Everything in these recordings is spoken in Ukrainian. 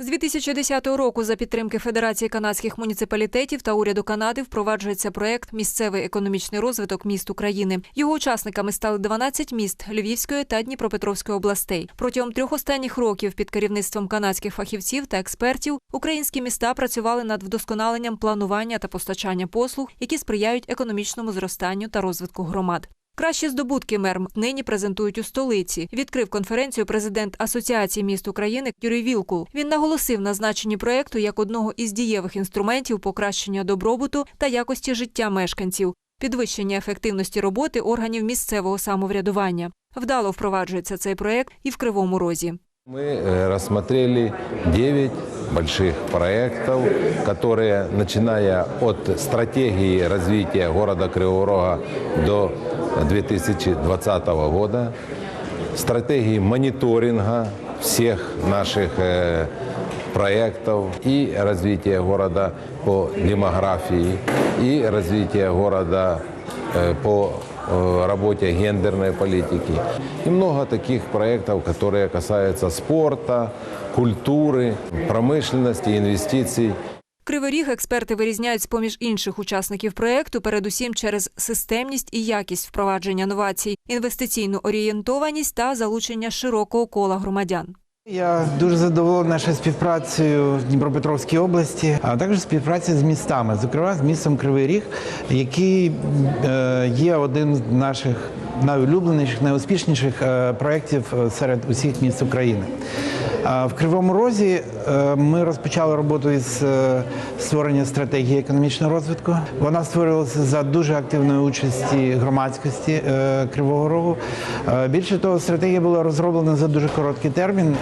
З 2010 року за підтримки Федерації канадських муніципалітетів та уряду Канади впроваджується проект Місцевий економічний розвиток міст України. Його учасниками стали 12 міст Львівської та Дніпропетровської областей. Протягом трьох останніх років під керівництвом канадських фахівців та експертів українські міста працювали над вдосконаленням планування та постачання послуг, які сприяють економічному зростанню та розвитку громад. Кращі здобутки мерм нині презентують у столиці. Відкрив конференцію президент Асоціації міст України Юрій Вілкул. Він наголосив на значенні проекту як одного із дієвих інструментів покращення добробуту та якості життя мешканців, підвищення ефективності роботи органів місцевого самоврядування. Вдало впроваджується цей проект і в Кривому Розі. Мы э, рассмотрели 9 больших проектов, которые, начиная от стратегии развития города Кривого Рога до 2020 года, стратегии мониторинга всех наших э, проектов и развития города по демографии, и развития города э, по э, работе гендерной политики. И много таких проектов, которые касаются спорта, культуры, промышленности, инвестиций. Кривий Ріг експерти вирізняють з-поміж інших учасників проекту, передусім через системність і якість впровадження новацій, інвестиційну орієнтованість та залучення широкого кола громадян. Я дуже задоволений нашою співпрацею в Дніпропетровській області, а також співпраці з містами, зокрема з містом Кривий Ріг, який е, є один з наших найулюбленіших, найуспішніших е, проєктів е, серед усіх міст України. В Кривому Розі е, ми розпочали роботу із створення стратегії економічного розвитку. Вона створювалася за дуже активної участі громадськості Кривого Рогу. Більше того, стратегія була розроблена за дуже короткий термін,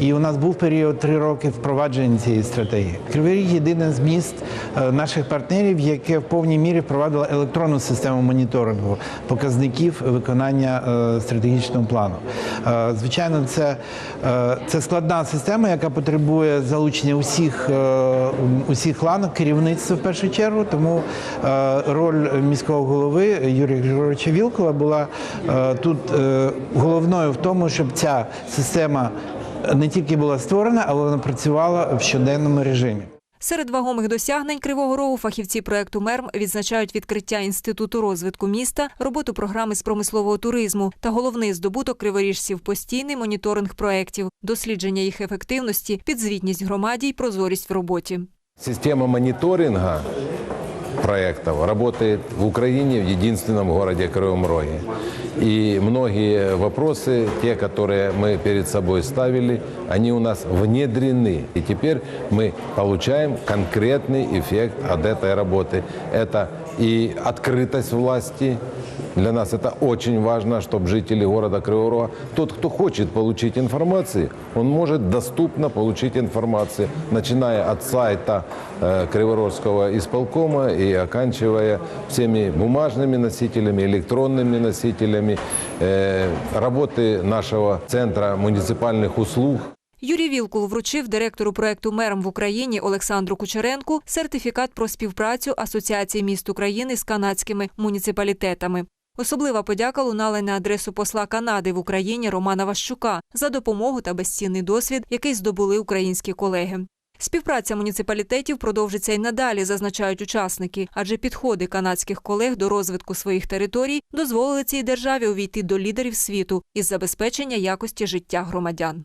і у нас був період три роки впровадження цієї стратегії. Кривий Ріг єдине з міст наших партнерів, яке в повній мірі впровадило електронну систему моніторингу показників виконання е, стратегічного плану. Е, Звичайно, це, е, це складна система, яка потребує залучення усіх, усіх ланок керівництва в першу чергу. Тому роль міського голови Юрія Григоровича Вілкова була тут головною в тому, щоб ця система не тільки була створена, але вона працювала в щоденному режимі. Серед вагомих досягнень Кривого Рогу фахівці проекту МЕРМ відзначають відкриття інституту розвитку міста, роботу програми з промислового туризму та головний здобуток криворіжців постійний моніторинг проєктів, дослідження їх ефективності, підзвітність громаді й прозорість в роботі. Система мониторинга проектов работает в Украине, в единственном городе Кривом Роге. И многие вопросы, те, которые мы перед собой ставили, они у нас внедрены. И теперь мы получаем конкретный эффект от этой работы. Это и открытость власти, для нас это очень важно, чтобы жители города Кривого Рога, тот, кто хочет получить информацию, он может доступно получить информацию, начиная от сайта э, Криворожского исполкома и оканчивая всеми бумажными носителями, электронными носителями, э, работы нашего центра муниципальных услуг. Юрій Вілкул вручив директору проекту мерам в Україні Олександру Кучеренку сертифікат про співпрацю Асоціації міст України з канадськими муніципалітетами. Особлива подяка лунала на адресу посла Канади в Україні Романа Ващука за допомогу та безцінний досвід, який здобули українські колеги. Співпраця муніципалітетів продовжиться й надалі, зазначають учасники, адже підходи канадських колег до розвитку своїх територій дозволили цій державі увійти до лідерів світу із забезпечення якості життя громадян.